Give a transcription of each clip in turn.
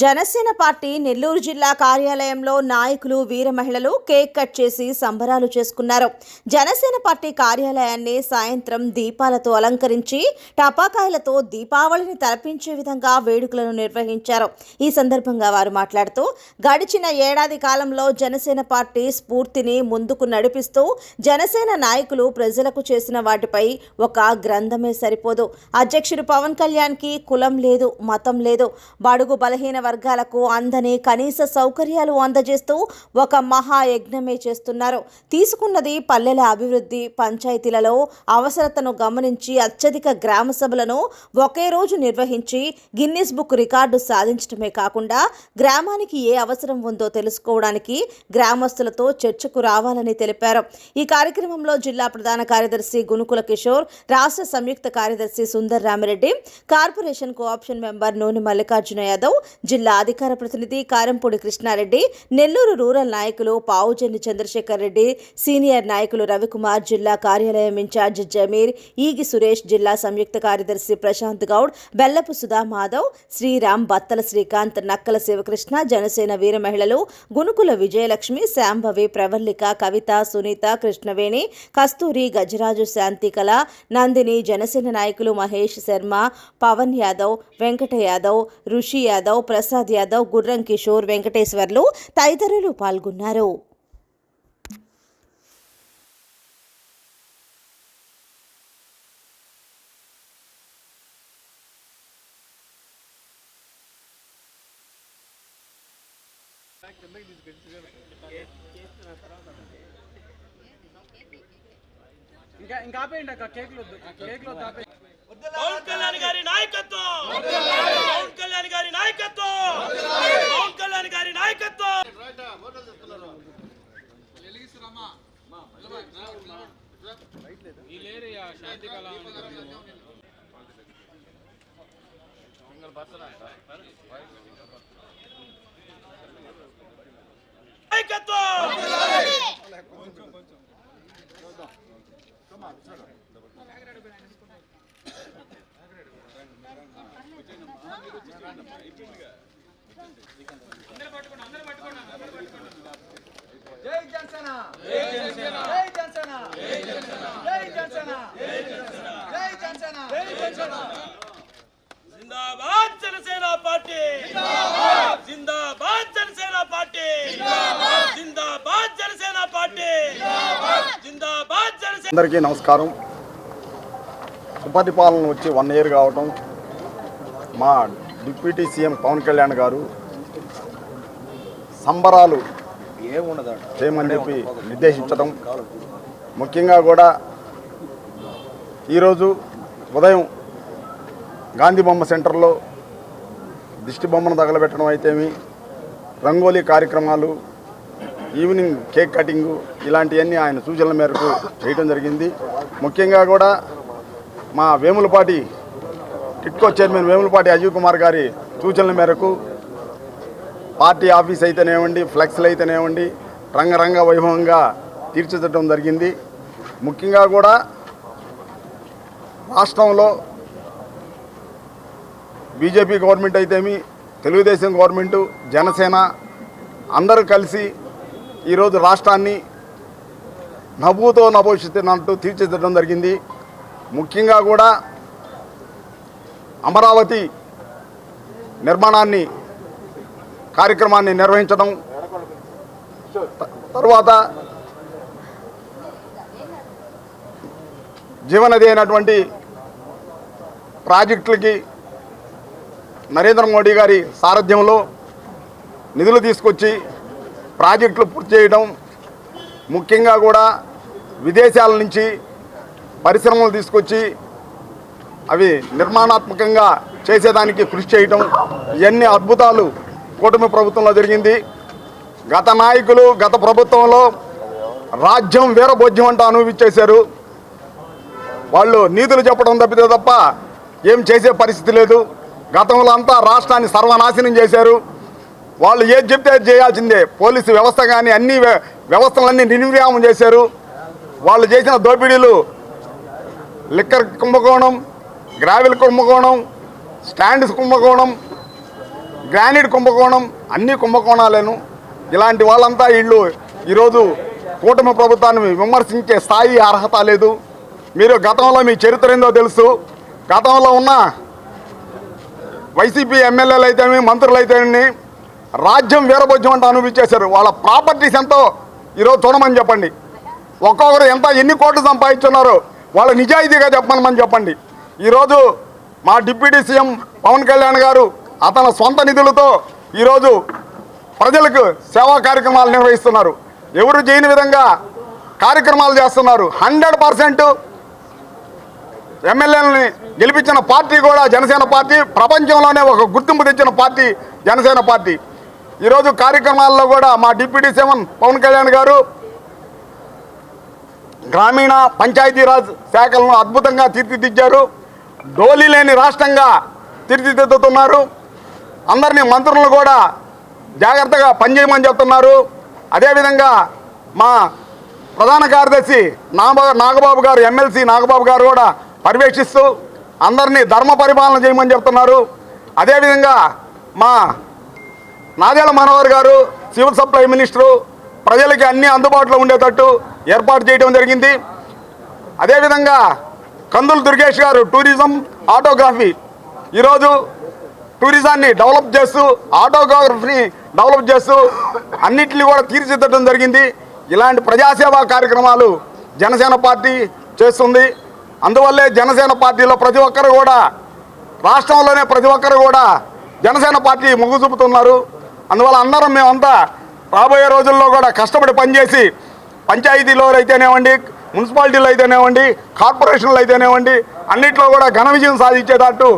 Janasena party Nellore జిల్లా కార్యాలయంలో నాయకులు వీర మహిళలు కేక్ కట్ చేసి సంబరాలు చేసుకున్నారు. జనసేన పార్టీ కార్యాలయాన్ని సాయంత్రం దీపాలతో అలంకరించి టపాకాయలతో దీపావళిని తలపించే విధంగా వేడుకలను నిర్వహించారు. ఈ సందర్భంగా వారు మాట్లాడుతూ గడిచిన ఏడాది కాలంలో జనసేన పార్టీ స్ఫూర్తిని ముందుకు నడిపిస్తూ జనసేన నాయకులు ప్రజలకు చేసిన వాటిపై ఒక గ్రంథమే సరిపోదు. అధ్యక్షుడు పవన్ కళ్యాణ్కి కులం లేదు మతం లేదు. బడుగు బలహీన వర్గాలకు అందని కనీస సౌకర్యాలు అందజేస్తూ ఒక మహాయజ్ఞమే చేస్తున్నారు. తీసుకున్నది పల్లెల అభివృద్ధి పంచాయతీలలో అవసరతను గమనించి అత్యధిక గ్రామ సభలను ఒకే రోజు నిర్వహించి గిన్నిస్ బుక్ రికార్డు సాధించడమే కాకుండా గ్రామానికి ఏ అవసరం ఉందో తెలుసుకోవడానికి గ్రామస్తులతో చర్చకు రావాలని తెలిపారు. ఈ కార్యక్రమంలో జిల్లా ప్రధాన కార్యదర్శి గునుకుల కిషోర్ రాష్ట్ర సంయుక్త కార్యదర్శి Sundar Ramireddy corporation co-option member Noone Mallikarjuna Yadav జిల్లా అధికార ప్రతినిధి కారంపూడి కృష్ణారెడ్డి నెల్లూరు రూరల్ నాయకులు పావుజెన్ని చంద్రశేఖర్ రెడ్డి సీనియర్ నాయకులు రవికుమార్ జిల్లా కార్యాలయం ఇన్ఛార్జ్ జమీర్ ఈగి సురేష్ జిల్లా సంయుక్త కార్యదర్శి ప్రశాంత్ గౌడ్ బెల్లపు సుధా మాధవ్ శ్రీరామ్ బత్తల శ్రీకాంత్ నక్కల శివకృష్ణ జనసేన వీర మహిళలు గునుకుల విజయలక్ష్మి శాంభవి ప్రవల్లిక కవిత సునీత కృష్ణవేణి కస్తూరి గజరాజు శాంతికళ నందిని జనసేన నాయకులు మహేష్ శర్మ పవన్ యాదవ్ వెంకట యాదవ్ ఋషి యాదవ్ ప్రసాద్ యాదవ్ గుర్రం కిషోర్ వెంకటేశ్వర్లు తదితరులు పాల్గొన్నారు. ఇంకా ఇంకా ఆపేయండి అక్క కేక్లు వద్దు. కేక్లు వద్దు ఆపేయండి. పవన్ కళ్యాణ్ గారి నాయకత్వం! పవన్ కళ్యాణ్ గారి నాయకత్వం! పవన్ కళ్యాణ్ గారి నాయకత్వం! నాయకత్వం! జై జనసేన జై జనసేన జై జనసేన జై జనసేన జై జనసేన జై జనసేన జిందాబాద్ జనసేన పార్టీ. జిందాబాద్ జనసేన పార్టీ. జిందాబాద్ జనసేన పార్టీ. జిందాబాద్ జనసేన అందరికీ నమస్కారం. సుపరిపాలన వచ్చి వన్ ఇయర్ కావటం. మా డిప్యూటీ సీఎం పవన్ కళ్యాణ్ గారు సంబరాలు చేయమని చెప్పి నిర్దేశించడం ముఖ్యంగా కూడా ఈరోజు ఉదయం గాంధీ బొమ్మ సెంటర్లో దిష్టి బొమ్మను తగలబెట్టడం అయితేమి రంగోలీ కార్యక్రమాలు ఈవినింగ్ కేక్ కటింగు ఇలాంటివన్నీ ఆయన సూచనల మేరకు చేయడం జరిగింది. ముఖ్యంగా కూడా మా వేములపాటి టిట్కో చైర్మన్ వేములపాటి అజయ్ కుమార్ గారి సూచనల మేరకు పార్టీ ఆఫీస్ అయితేనేవ్వండి ఫ్లెక్స్లు అయితేనేవ్వండి రంగరంగ వైభవంగా తీర్చిదిద్దడం జరిగింది. ముఖ్యంగా కూడా రాష్ట్రంలో బీజేపీ గవర్నమెంట్ అయితేమి తెలుగుదేశం గవర్నమెంటు జనసేన అందరూ కలిసి ఈరోజు రాష్ట్రాన్ని నవ్వుతో నభవిష్యత్తున్నట్టు తీర్చిదిద్దడం జరిగింది. ముఖ్యంగా కూడా అమరావతి నిర్మాణాన్ని కార్యక్రమాన్ని నిర్వహించడం తర్వాత తరువాత జీవనది అయినటువంటి ప్రాజెక్టులకి నరేంద్ర మోడీ గారి సారథ్యంలో నిధులు తీసుకొచ్చి ప్రాజెక్టులు పూర్తి చేయడం ముఖ్యంగా కూడా విదేశాల నుంచి పరిశ్రమలు తీసుకొచ్చి అవి నిర్మాణాత్మకంగా చేసేదానికి కృషి చేయటం ఇవన్నీ అద్భుతాలు కూటమి ప్రభుత్వంలో జరిగింది. గత నాయకులు గత ప్రభుత్వంలో రాజ్యం వీరభోజ్యం అంటూ అనుభవించేశారు. వాళ్ళు నీతులు చెప్పడం తప్పితే తప్ప ఏం చేసే పరిస్థితి లేదు. గతంలో అంతా రాష్ట్రాన్ని సర్వనాశనం చేశారు. వాళ్ళు ఏది చెప్తే అది చేయాల్సిందే. పోలీసు వ్యవస్థ కానీ అన్ని వ్య- వ్యవస్థలన్నీ నిర్విరామం చేశారు. వాళ్ళు చేసిన దోపిడీలు లిక్కర్ కుంభకోణం గ్రావెల్ కుంభకోణం స్టాండ్స్ కుంభకోణం గ్రానైట్ కుంభకోణం అన్ని కుంభకోణాలను. ఇలాంటి వాళ్ళంతా వీళ్ళు ఈరోజు కూటమి ప్రభుత్వాన్ని విమర్శించే స్థాయి అర్హత లేదు. మీరు గతంలో మీ చరిత్ర ఏందో తెలుసు. గతంలో ఉన్న వైసీపీ ఎమ్మెల్యేలు అయితేమి మంత్రులు అయితేమి రాజ్యం వీరభోజ్యం అంటే అనుభవించేశారు. వాళ్ళ ప్రాపర్టీస్ ఎంతో ఈరోజు చూడమని చెప్పండి. ఒక్కొక్కరు ఎంత ఎన్ని కోట్లు సంపాదించున్నారు వాళ్ళ నిజాయితీగా చెప్పమని చెప్పండి. ఈరోజు మా డిప్యూటీ సీఎం పవన్ కళ్యాణ్ గారు అతని సొంత నిధులతో ఈరోజు ప్రజలకు సేవా కార్యక్రమాలు నిర్వహిస్తున్నారు. ఎవరు చేయని విధంగా కార్యక్రమాలు చేస్తున్నారు. హండ్రెడ్ పర్సెంట్ ఎమ్మెల్యేలని గెలిపించిన పార్టీ కూడా జనసేన పార్టీ ప్రపంచంలోనే ఒక గుర్తింపు తెచ్చిన పార్టీ జనసేన పార్టీ. ఈరోజు కార్యక్రమాల్లో కూడా మా డిప్యూటీ సీఎం పవన్ కళ్యాణ్ గారు గ్రామీణ పంచాయతీరాజ్ శాఖలను అద్భుతంగా తీర్చిదిద్దారు. డోలీ లేని రాష్ట్రంగా తీర్చిదిద్దుతున్నారు. అందరినీ మంత్రులను కూడా జాగ్రత్తగా పనిచేయమని చెప్తున్నారు. అదేవిధంగా మా ప్రధాన కార్యదర్శి నాగ నాగబాబు గారు ఎమ్మెల్సీ నాగబాబు గారు కూడా పర్యవేక్షిస్తూ అందరినీ ధర్మ పరిపాలన చేయమని చెప్తున్నారు. అదేవిధంగా మా నాదేళ్ళ మనోహర్ గారు సివిల్ సప్లై మినిస్టరు ప్రజలకి అన్ని అందుబాటులో ఉండేటట్టు ఏర్పాటు చేయడం జరిగింది. అదేవిధంగా కందులు దుర్గేష్ గారు టూరిజం ఆటోగ్రఫీ ఈరోజు టూరిజాన్ని డెవలప్ చేస్తూ ఆటోగ్రఫీని డెవలప్ చేస్తూ అన్నిటిని కూడా తీర్చిదిద్దడం జరిగింది. ఇలాంటి ప్రజాసేవా కార్యక్రమాలు జనసేన పార్టీ చేస్తుంది. అందువల్లే జనసేన పార్టీలో ప్రతి ఒక్కరు కూడా రాష్ట్రంలోనే ప్రతి ఒక్కరు కూడా జనసేన పార్టీ మొగ్గు చూపుతున్నారు. అందువల్ల అందరం మేమంతా రాబోయే రోజుల్లో కూడా కష్టపడి పనిచేసి పంచాయతీలో అయితేనేవ్వండి మున్సిపాలిటీలో అయితేనేవ్వండి కార్పొరేషన్లు అయితేనేవ్వండి అన్నింటిలో కూడా ఘన విజయం సాధించేటట్టు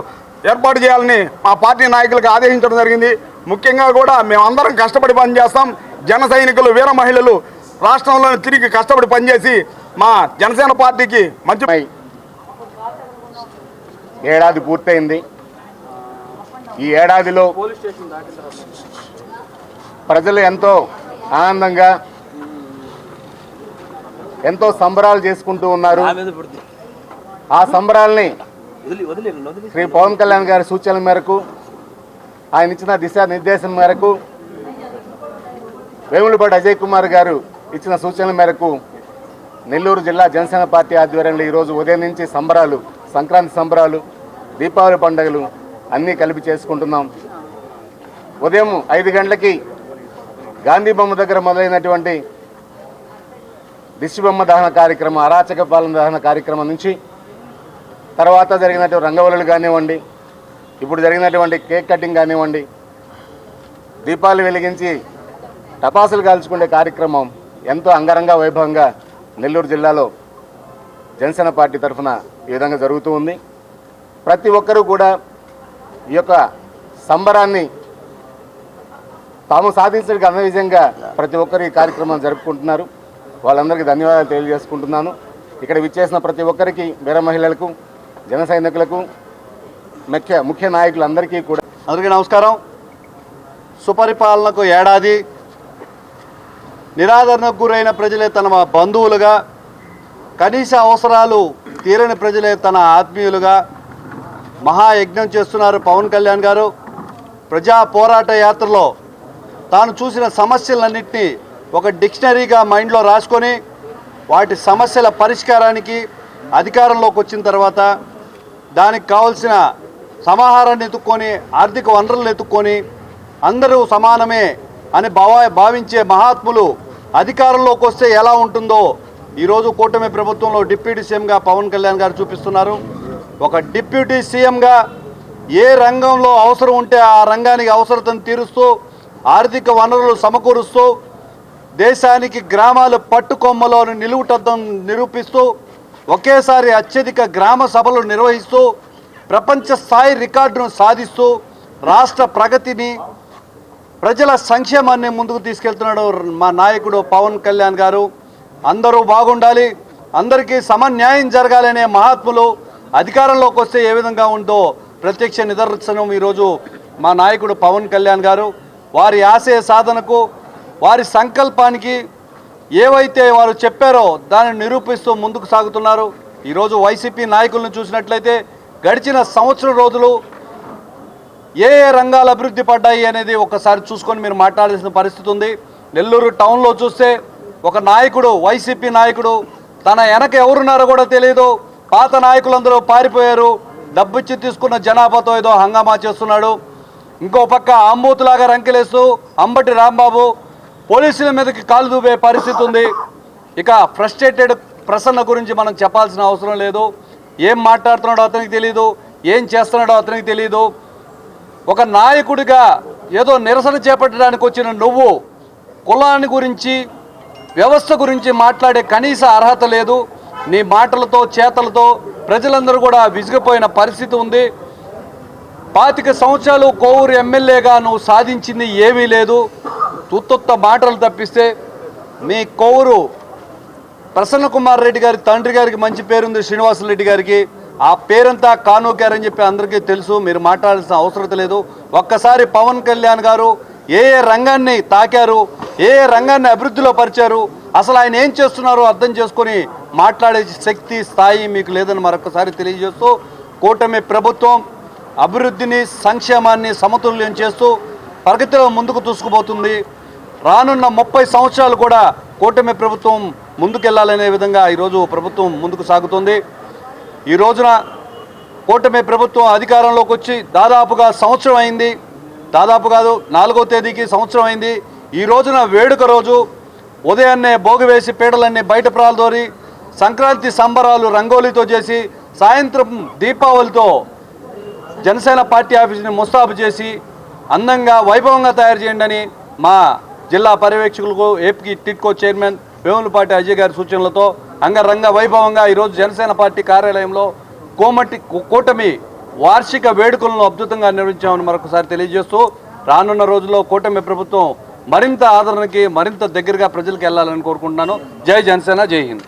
ఏర్పాటు చేయాలని మా పార్టీ నాయకులకు ఆదేశించడం జరిగింది. ముఖ్యంగా కూడా మేమందరం కష్టపడి పనిచేస్తాం. జన సైనికులు వీర మహిళలు రాష్ట్రంలో తిరిగి కష్టపడి పనిచేసి మా జనసేన పార్టీకి మంచి ఏడాది పూర్తయింది. ఈ ఏడాదిలో ప్రజలు ఎంతో ఆనందంగా ఎంతో సంబరాలు చేసుకుంటూ ఉన్నారు. ఆ సంబరాల్ని శ్రీ పవన్ కళ్యాణ్ గారి సూచనల మేరకు ఆయన ఇచ్చిన దిశానిర్దేశం మేరకు వేములపాటి అజయ్ కుమార్ గారు ఇచ్చిన సూచనల మేరకు నెల్లూరు జిల్లా జనసేన పార్టీ ఆధ్వర్యంలో ఈరోజు ఉదయం నుంచి సంబరాలు సంక్రాంతి సంబరాలు దీపావళి పండుగలు అన్నీ కలిపి చేసుకుంటున్నాం. ఉదయం ఐదు గంటలకి గాంధీ బొమ్మ దగ్గర మొదలైనటువంటి దిశబొమ్మ దహన కార్యక్రమం అరాచక పాలన దహన కార్యక్రమం నుంచి తర్వాత జరిగినటువంటి రంగవల్లులు కానివ్వండి ఇప్పుడు జరిగినటువంటి కేక్ కటింగ్ కానివ్వండి దీపాలు వెలిగించి టపాసులు కాల్చుకునే కార్యక్రమం ఎంతో అంగరంగ వైభవంగా నెల్లూరు జిల్లాలో జనసేన పార్టీ తరఫున ఈ విధంగా జరుగుతూ ఉంది. ప్రతి ఒక్కరూ కూడా ఈ యొక్క సంబరాన్ని తాము సాధించడానికి అన్న విధంగా ప్రతి ఒక్కరు ఈ కార్యక్రమం జరుపుకుంటున్నారు. వాళ్ళందరికీ ధన్యవాదాలు తెలియజేసుకుంటున్నాను. ఇక్కడ విచ్చేసిన ప్రతి ఒక్కరికి వీర మహిళలకు జన సైనికులకు ముఖ్య ముఖ్య నాయకులందరికీ కూడా అందరికీ నమస్కారం. సుపరిపాలనకు ఏడాది నిరాదరణకు గురైన ప్రజలే తన బంధువులుగా కనీస అవసరాలు తీరని ప్రజలే తన ఆత్మీయులుగా మహాయజ్ఞం చేస్తున్నారు పవన్ కళ్యాణ్ గారు. ప్రజా పోరాట యాత్రలో తాను చూసిన సమస్యలన్నింటినీ ఒక డిక్షనరీగా మైండ్లో రాసుకొని వాటి సమస్యల పరిష్కారానికి అధికారంలోకి వచ్చిన తర్వాత దానికి కావలసిన సమాహారాన్ని ఎత్తుక్కొని ఆర్థిక వనరులను ఎత్తుక్కొని అందరూ సమానమే అని భావా భావించే మహాత్ములు అధికారంలోకి వస్తే ఎలా ఉంటుందో ఈరోజు కూటమి ప్రభుత్వంలో డిప్యూటీ సీఎంగా పవన్ కళ్యాణ్ గారు చూపిస్తున్నారు. ఒక డిప్యూటీ సీఎంగా ఏ రంగంలో అవసరం ఉంటే ఆ రంగానికి అవసరతను తీరుస్తూ ఆర్థిక వనరులు సమకూరుస్తూ దేశానికి గ్రామాలు పట్టుకొమ్మలోని నిలువుటద్దం నిరూపిస్తూ ఒకేసారి అత్యధిక గ్రామ సభలు నిర్వహిస్తూ ప్రపంచ స్థాయి రికార్డును సాధిస్తూ రాష్ట్ర ప్రగతిని ప్రజల సంక్షేమాన్ని ముందుకు తీసుకెళ్తున్నాడు మా నాయకుడు పవన్ కళ్యాణ్ గారు. అందరూ బాగుండాలి అందరికీ సమన్యాయం జరగాలనే మహాత్ములు అధికారంలోకి వస్తే ఏ విధంగా ఉందో ప్రత్యక్ష నిదర్శనం ఈరోజు మా నాయకుడు పవన్ కళ్యాణ్ గారు. వారి ఆశయ సాధనకు వారి సంకల్పానికి ఏవైతే వారు చెప్పారో దాన్ని నిరూపిస్తూ ముందుకు సాగుతున్నారు. ఈరోజు వైసీపీ నాయకులను చూసినట్లయితే గడిచిన సంవత్సరం రోజులు ఏ ఏ రంగాలు అభివృద్ధి పడ్డాయి అనేది ఒకసారి చూసుకొని మీరు మాట్లాడాల్సిన పరిస్థితి ఉంది. నెల్లూరు టౌన్లో చూస్తే ఒక నాయకుడు వైసీపీ నాయకుడు తన వెనక ఎవరున్నారో కూడా తెలియదు పాత నాయకులందరూ పారిపోయారు. డబ్బిచ్చి తీసుకున్న జనాభాతో ఏదో హంగామా చేస్తున్నాడు. ఇంకో పక్క అమ్మూతులాగా రంకెలేస్తూ అంబటి రాంబాబు పోలీసుల మీదకి కాలు దూపే పరిస్థితి ఉంది. ఇక ఫ్రస్ట్రేటెడ్ ప్రసన్న గురించి మనం చెప్పాల్సిన అవసరం లేదు. ఏం మాట్లాడుతున్నాడో అతనికి తెలియదు ఏం చేస్తున్నాడో అతనికి తెలియదు ఒక నాయకుడిగా ఏదో నిరసన చేపట్టడానికి వచ్చిన నువ్వు కులాన్ని గురించి వ్యవస్థ గురించి మాట్లాడే కనీస అర్హత లేదు. నీ మాటలతో చేతలతో ప్రజలందరూ కూడా విసిగిపోయిన పరిస్థితి ఉంది. పాతిక సంవత్సరాలు కోవూరు ఎమ్మెల్యేగా నువ్వు సాధించింది ఏమీ లేదు. తుత్తొత్త మాటలు తప్పిస్తే మీ కోవూరు ప్రసన్న కుమార్ రెడ్డి గారి తండ్రి గారికి మంచి పేరుంది శ్రీనివాసరెడ్డి గారికి. ఆ పేరంతా కానోకారని చెప్పి అందరికీ తెలుసు. మీరు మాట్లాడాల్సిన అవసరం లేదు. ఒక్కసారి పవన్ కళ్యాణ్ గారు ఏ ఏ రంగాన్ని తాకారు ఏ ఏ రంగాన్ని అభివృద్ధిలో పరిచారు అసలు ఆయన ఏం చేస్తున్నారో అర్థం చేసుకొని మాట్లాడే శక్తి స్థాయి మీకు లేదని మరొకసారి తెలియజేస్తూ కూటమి ప్రభుత్వం అభివృద్ధిని సంక్షేమాన్ని సమతుల్యం చేస్తూ ప్రగతిలో ముందుకు దూసుకుపోతుంది. రానున్న ముప్పై సంవత్సరాలు కూడా కూటమి ప్రభుత్వం ముందుకెళ్ళాలనే విధంగా ఈరోజు ప్రభుత్వం ముందుకు సాగుతుంది. ఈ రోజున కూటమి ప్రభుత్వం అధికారంలోకి వచ్చి దాదాపుగా సంవత్సరం అయింది. దాదాపు కాదు నాలుగో తేదీకి సంవత్సరం అయింది. ఈ రోజున వేడుక రోజు ఉదయాన్నే భోగి వేసి పీడలన్నీ బయట ప్రాలదోరి సంక్రాంతి సంబరాలు రంగోలీతో చేసి సాయంత్రం దీపావళితో జనసేన పార్టీ ఆఫీస్ని ముస్తాబు చేసి అందంగా వైభవంగా తయారు చేయండి అని మా జిల్లా పర్యవేక్షకులకు ఏపీ టిట్కో చైర్మన్ వేములపాటి అజయ్ గారి సూచనలతో అంగరంగ వైభవంగా ఈరోజు జనసేన పార్టీ కార్యాలయంలో కోమటి కూటమి వార్షిక వేడుకలను అద్భుతంగా నిర్వహించామని మరొకసారి తెలియజేస్తూ రానున్న రోజుల్లో కూటమి ప్రభుత్వం మరింత ఆదరణకి మరింత దగ్గరగా ప్రజలకు వెళ్ళాలని కోరుకుంటున్నాను. జై జనసేన జై హింద్.